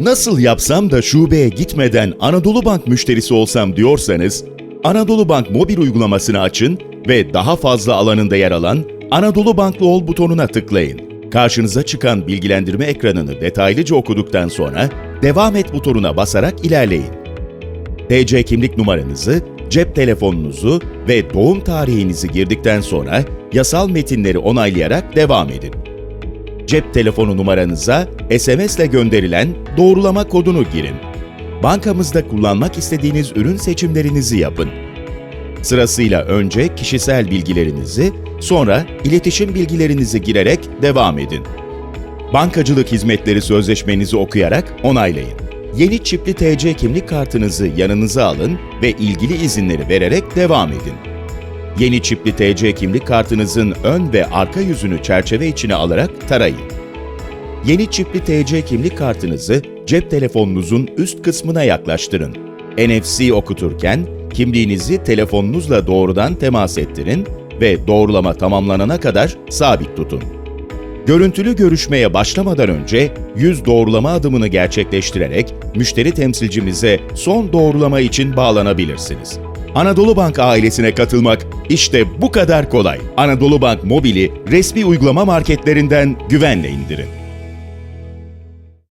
Nasıl yapsam da şubeye gitmeden Anadolu Bank müşterisi olsam diyorsanız, Anadolu Bank mobil uygulamasını açın ve daha fazla alanında yer alan Anadolu Banklı ol butonuna tıklayın. Karşınıza çıkan bilgilendirme ekranını detaylıca okuduktan sonra Devam et butonuna basarak ilerleyin. TC kimlik numaranızı, cep telefonunuzu ve doğum tarihinizi girdikten sonra yasal metinleri onaylayarak devam edin. Cep telefonu numaranıza SMS ile gönderilen doğrulama kodunu girin. Bankamızda kullanmak istediğiniz ürün seçimlerinizi yapın. Sırasıyla önce kişisel bilgilerinizi, sonra iletişim bilgilerinizi girerek devam edin. Bankacılık hizmetleri sözleşmenizi okuyarak onaylayın. Yeni çipli TC kimlik kartınızı yanınıza alın ve ilgili izinleri vererek devam edin. Yeni çipli TC kimlik kartınızın ön ve arka yüzünü çerçeve içine alarak tarayın. Yeni çipli TC kimlik kartınızı cep telefonunuzun üst kısmına yaklaştırın. NFC okuturken kimliğinizi telefonunuzla doğrudan temas ettirin ve doğrulama tamamlanana kadar sabit tutun. Görüntülü görüşmeye başlamadan önce yüz doğrulama adımını gerçekleştirerek müşteri temsilcimize son doğrulama için bağlanabilirsiniz. Anadolu Bank ailesine katılmak işte bu kadar kolay. Anadolu Bank mobili resmi uygulama marketlerinden güvenle indirin.